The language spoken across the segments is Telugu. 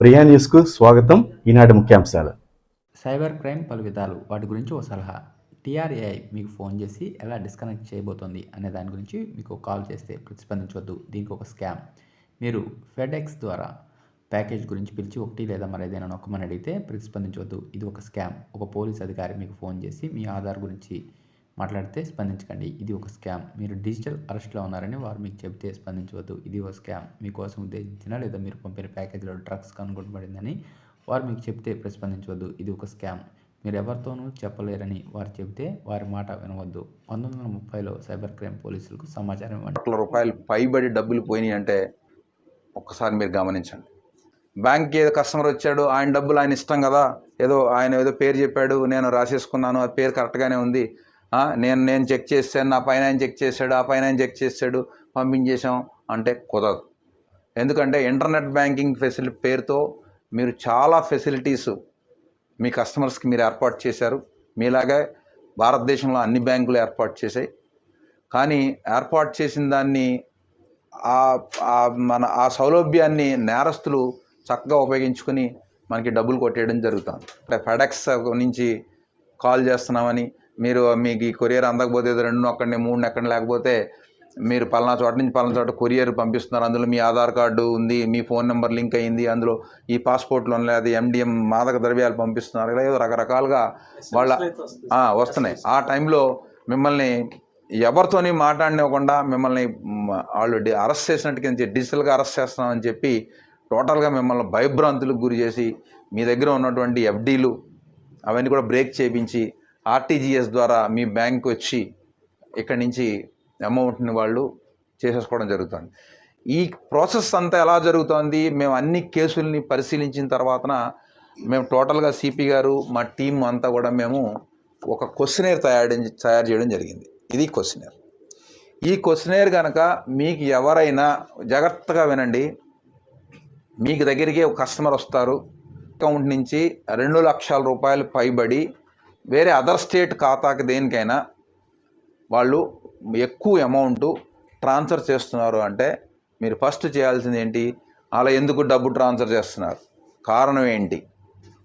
ప్రియా న్యూస్కు స్వాగతం. ఈనాటి ముఖ్యాంశాలు. సైబర్ క్రైమ్ పలు విధాలు వాటి గురించి ఓ సలహా. టీఆర్ఏఐ మీకు ఫోన్ చేసి ఎలా డిస్కనెక్ట్ చేయబోతోంది అనే దాని గురించి మీకు కాల్ చేస్తే ప్రతిస్పందించవద్దు. దీనికి ఒక స్కామ్. మీరు ఫెడెక్స్ ద్వారా ప్యాకేజ్ గురించి పిలిచి ఒకటి లేదా మరేదైనా నొక్కమని అడిగితే ప్రతిస్పందించవద్దు. ఇది ఒక స్కామ్. ఒక పోలీస్ అధికారి మీకు ఫోన్ చేసి మీ ఆధార్ గురించి మాట్లాడితే స్పందించకండి. ఇది ఒక స్కామ్. మీరు డిజిటల్ అరెస్ట్లో ఉన్నారని వారు మీకు చెబితే స్పందించవద్దు. ఇది ఒక స్కామ్. మీకోసం ఉద్దేశించిన లేదా మీరు పంపిన ప్యాకేజీలో డ్రగ్స్ కనుగొనబడిందని వారు మీకు చెబితే ప్రతిస్పందించవద్దు. ఇది ఒక స్కామ్. మీరు ఎవరితోనూ చెప్పలేరని వారు చెబితే వారి మాట వినవద్దు. పంతొమ్మిది వందల ముప్పైలో సైబర్ క్రైమ్ పోలీసులకు సమాచారం ఇవ్వండి. కోట్ల రూపాయలు పైబడి డబ్బులు పోయినాయి అంటే ఒక్కసారి మీరు గమనించండి. బ్యాంక్కి ఏదో కస్టమర్ వచ్చాడు. ఆయన డబ్బులు ఆయన ఇష్టం కదా. ఏదో ఆయన ఏదో పేరు చెప్పాడు. నేను రాసేసుకున్నాను. ఆ పేరు కరెక్ట్గానే ఉంది. నేను నేను చెక్ చేశాను నా పైన ఆయన చెక్ చేశాడు ఆ పైన ఆయన చెక్ చేశాడు పంపించేసాం అంటే కుదరదు. ఎందుకంటే ఇంటర్నెట్ బ్యాంకింగ్ ఫెసిలిటీ పేరుతో మీరు చాలా ఫెసిలిటీస్ మీ కస్టమర్స్కి మీరు ఏర్పాటు చేశారు. మీలాగే భారతదేశంలో అన్ని బ్యాంకులు ఏర్పాటు చేశాయి. కానీ ఏర్పాటు చేసిన దాన్ని ఆ- మన ఆ సౌలభ్యాన్ని నేరస్తులు చక్కగా ఉపయోగించుకొని మనకి డబ్బులు కొట్టేయడం జరుగుతుంది. అంటే ఫెడెక్స్ నుంచి కాల్ చేస్తున్నామని మీరు మీకు ఈ కొరియర్ అందకపోతే రెండు అక్కడిని మూడు ఎక్కడ లేకపోతే మీరు పలానా చోట నుంచి పలానా చోట కొరియర్ పంపిస్తున్నారు. అందులో మీ ఆధార్ కార్డు ఉంది మీ ఫోన్ నెంబర్ లింక్ అయింది అందులో ఈ పాస్పోర్ట్లో లేదా ఎండిఎం మాదక ద్రవ్యాలు పంపిస్తున్నారు ఇలా ఏదో రకరకాలుగా వాళ్ళ వస్తున్నాయి. ఆ టైంలో మిమ్మల్ని ఎవరితోని మాట్లాడినివ్వకుండా మిమ్మల్ని వాళ్ళు అరెస్ట్ చేసినట్టుగా డిజిటల్గా అరెస్ట్ చేస్తున్నామని చెప్పి టోటల్గా మిమ్మల్ని భయభ్రాంతులకు గురి చేసి మీ దగ్గర ఉన్నటువంటి ఎఫ్డీలు అవన్నీ కూడా బ్రేక్ చేయించి ఆర్టీజీఎస్ ద్వారా మీ బ్యాంక్ వచ్చి ఇక్కడి నుంచి అమౌంట్ని వాళ్ళు చేసేసుకోవడం జరుగుతుంది. ఈ ప్రాసెస్ అంతా ఎలా జరుగుతోంది? మేము అన్ని కేసుల్ని పరిశీలించిన తర్వాతన మేము టోటల్గా సిపి గారు మా టీం అంతా కూడా మేము ఒక క్వశ్చనేర్ తయారు తయారు చేయడం జరిగింది. ఇది క్వశ్చనేర్. ఈ క్వశ్చనేర్ కనుక మీకు ఎవరైనా జాగ్రత్తగా వినండి. మీకు దగ్గరికి ఒక కస్టమర్ వస్తారు. అకౌంట్ నుంచి రెండు లక్షల రూపాయలు పైబడి వేరే అదర్ స్టేట్ ఖాతాకి దేనికైనా వాళ్ళు ఎక్కువ అమౌంట్ ట్రాన్స్ఫర్ చేస్తున్నారు అంటే మీరు ఫస్ట్ చేయాల్సింది ఏంటి? అలా ఎందుకు డబ్బు ట్రాన్స్ఫర్ చేస్తున్నారు? కారణం ఏంటి?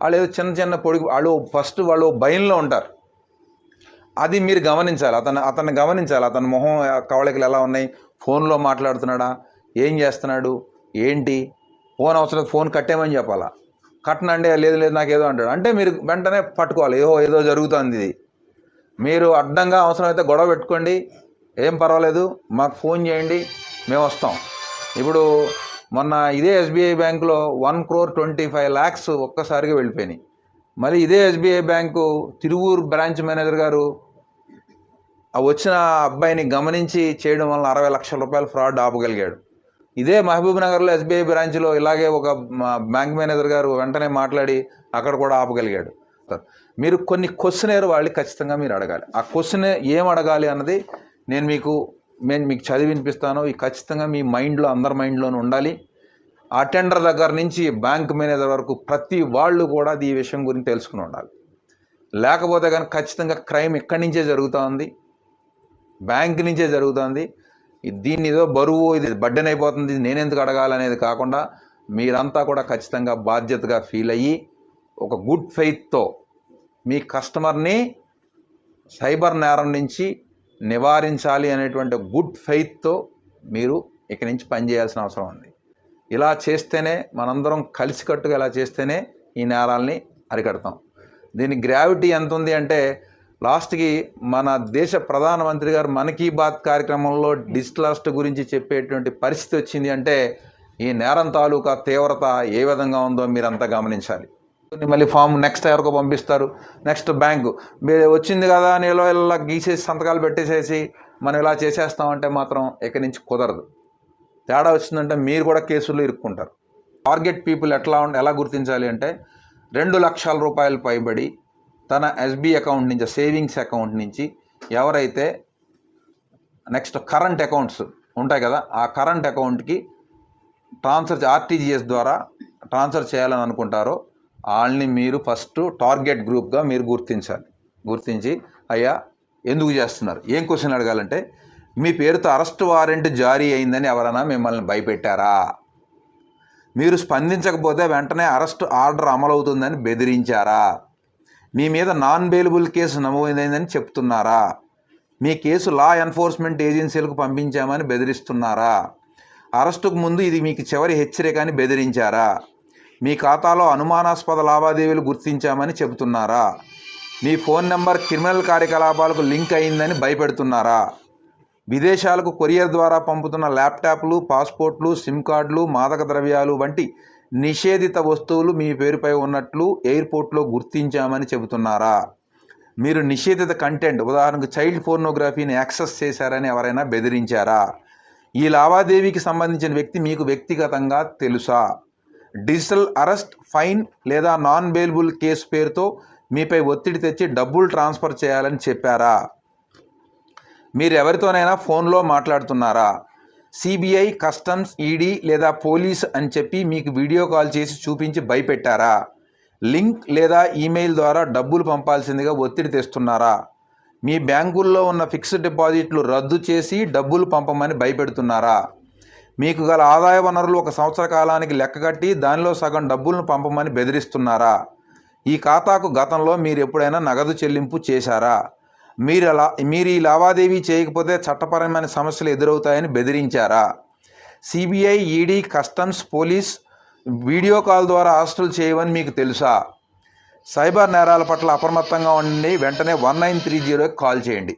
వాళ్ళు ఏదో చిన్న చిన్న పొడి వాళ్ళు ఫస్ట్ వాళ్ళు భయంలో ఉంటారు. అది మీరు గమనించాలి. అతను అతన్ని గమనించాలి. అతని మొహం కవళికలు ఎలా ఉన్నాయి? ఫోన్లో మాట్లాడుతున్నాడా? ఏం చేస్తున్నాడు? ఏంటి? ఫోన్ అవసరం ఫోన్ కట్టేమని చెప్పాలా? కట్టనండి లేదు లేదు నాకు ఏదో అంటాడు. అంటే మీరు వెంటనే పట్టుకోవాలి. ఏదో ఏదో జరుగుతుంది ఇది. మీరు అడ్డంగా అవసరమైతే గొడవ పెట్టుకోండి. ఏం పర్వాలేదు. మాకు ఫోన్ చేయండి. మేము వస్తాం. ఇప్పుడు మొన్న ఇదే ఎస్బీఐ బ్యాంకులో one crore twenty five lakhs ఒక్కసారిగా వెళ్ళిపోయినాయి. మళ్ళీ ఇదే SBI bank Tiruvuru branch manager గారు వచ్చిన అబ్బాయిని గమనించి చేయడం వల్ల అరవై లక్షల రూపాయలు ఫ్రాడ్ ఆపగలిగాడు. ఇదే మహబూబ్ నగర్లో ఎస్బీఐ బ్రాంచ్లో ఇలాగే ఒక బ్యాంక్ మేనేజర్ గారు వెంటనే మాట్లాడి అక్కడ కూడా ఆపగలిగాడు. మీరు కొన్ని క్వశ్చనేర్ వాళ్ళు ఖచ్చితంగా మీరు అడగాలి. ఆ క్వశ్చన్ ఏం అడగాలి అన్నది నేను మీకు నేను మీకు చదివి వినిపిస్తాను ఈ ఖచ్చితంగా మీ మైండ్లో అందరి మైండ్లోనూ ఉండాలి. ఆ టెండర్ దగ్గర నుంచి బ్యాంక్ మేనేజర్ వరకు ప్రతి వాళ్ళు కూడా ఈ విషయం గురించి తెలుసుకుని ఉండాలి. లేకపోతే కానీ ఖచ్చితంగా క్రైమ్ ఎక్కడి నుంచే జరుగుతూ ఉంది. బ్యాంక్ నుంచే జరుగుతుంది దీన్ని ఏదో బరువు ఇది బడ్డెన్ అయిపోతుంది నేనెందుకు అడగాలనేది కాకుండా మీరంతా కూడా ఖచ్చితంగా బాధ్యతగా ఫీల్ అయ్యి ఒక గుడ్ ఫెయిత్తో మీ కస్టమర్ని సైబర్ నేరం నుంచి నివారించాలి అనేటువంటి గుడ్ ఫెయిత్తో మీరు ఇక నుంచి పనిచేయాల్సిన అవసరం ఉంది. ఇలా చేస్తేనే మనందరం కలిసికట్టుగా ఇలా చేస్తేనే ఈ నేరాల్ని అరికడతాం. దీని గ్రావిటీ ఎంత ఉంది అంటే లాస్ట్కి మన దేశ ప్రధానమంత్రి గారు మన్ కీ బాత్ కార్యక్రమంలో డిస్లాస్ట్ గురించి చెప్పేటువంటి పరిస్థితి వచ్చింది అంటే ఈ నేరం తాలూకా తీవ్రత ఏ విధంగా ఉందో మీరంతా గమనించాలి. మళ్ళీ ఫామ్ నెక్స్ట్ ఎవరికో పంపిస్తారు. Next bank. మీరు వచ్చింది కదా నీలో ఇలా గీసేసి సంతకాలు పెట్టేసేసి మనం ఇలా చేసేస్తామంటే మాత్రం ఇక్కడి నుంచి కుదరదు. తేడా వచ్చిందంటే మీరు కూడా కేసుల్లో ఇరుక్కుంటారు. టార్గెట్ పీపుల్ ఎట్లా ఎలా గుర్తించాలి అంటే రెండు లక్షల రూపాయలు పైబడి తన ఎస్బీ అకౌంట్ నుంచి సేవింగ్స్ అకౌంట్ నుంచి ఎవరైతే నెక్స్ట్ కరెంట్ అకౌంట్స్ ఉంటాయి కదా ఆ కరెంట్ అకౌంట్కి ట్రాన్స్ఫర్ ఆర్టీజీఎస్ ద్వారా ట్రాన్స్ఫర్ చేయాలని అనుకుంటారో వాళ్ళని మీరు ఫస్ట్ టార్గెట్ గ్రూప్గా మీరు గుర్తించాలి. గుర్తించి అయ్యా ఎందుకు చేస్తున్నారు? ఏం క్వశ్చన్ అడగాలంటే మీ పేరుతో అరెస్ట్ వారెంట్ జారీ అయిందని ఎవరైనా మిమ్మల్ని భయపెట్టారా? మీరు స్పందించకపోతే వెంటనే అరెస్ట్ ఆర్డర్ అమలవుతుందని బెదిరించారా? మీ మీద నాన్ బెయిలబుల్ కేసు నమోదైందని చెప్తున్నారా? మీ కేసు లా ఎన్ఫోర్స్మెంట్ ఏజెన్సీలకు పంపించామని బెదిరిస్తున్నారా? అరెస్టుకు ముందు ఇది మీకు చివరి హెచ్చరిక అని బెదిరించారా? మీ ఖాతాలో అనుమానాస్పద లావాదేవీలు గుర్తించామని చెబుతున్నారా? మీ ఫోన్ నెంబర్ క్రిమినల్ కార్యకలాపాలకు లింక్ అయిందని భయపెడుతున్నారా? విదేశాలకు కొరియర్ ద్వారా పంపుతున్న ల్యాప్టాప్లు పాస్పోర్ట్లు సిమ్ కార్డులు మాదక ద్రవ్యాలు వంటి నిషేధిత వస్తువులు మీ పేరుపై ఉన్నట్లు ఎయిర్పోర్ట్లో గుర్తించామని చెబుతున్నారా? మీరు నిషేధిత కంటెంట్ ఉదాహరణకు చైల్డ్ ఫోర్నోగ్రఫీని యాక్సెస్ చేశారని ఎవరైనా బెదిరించారా? ఈ లావాదేవీకి సంబంధించిన వ్యక్తి మీకు వ్యక్తిగతంగా తెలుసా? డిజిటల్ అరెస్ట్ ఫైన్ లేదా నాన్ బెయిల్బుల్ కేసు పేరుతో మీపై ఒత్తిడి తెచ్చి డబ్బులు ట్రాన్స్ఫర్ చేయాలని చెప్పారా? మీరు ఎవరితోనైనా ఫోన్లో మాట్లాడుతున్నారా? సిబిఐ కస్టమ్స్ ఈడీ లేదా పోలీస్ అని చెప్పి మీకు వీడియో కాల్ చేసి చూపించి భయపెట్టారా? లింక్ లేదా ఈమెయిల్ ద్వారా డబ్బులు పంపాల్సిందిగా ఒత్తిడి తెస్తున్నారా? మీ బ్యాంకుల్లో ఉన్న ఫిక్స్డ్ డిపాజిట్లు రద్దు చేసి డబ్బులు పంపమని భయపెడుతున్నారా? మీకు గల ఆదాయ వనరులు ఒక సంవత్సర కాలానికి లెక్కగట్టి దానిలో సగం డబ్బులను పంపమని బెదిరిస్తున్నారా? ఈ ఖాతాకు గతంలో మీరు ఎప్పుడైనా నగదు చెల్లింపు చేశారా? మీరు అలా మీరు ఈ లావాదేవీ చేయకపోతే చట్టపరమైన సమస్యలు ఎదురవుతాయని బెదిరించారా? CBI ED customs police video call ద్వారా అరెస్టులు చేయవని మీకు తెలుసా? సైబర్ నేరాల పట్ల అప్రమత్తంగా ఉండి వెంటనే వన్ నైన్ త్రీ జీరోకి కాల్ చేయండి.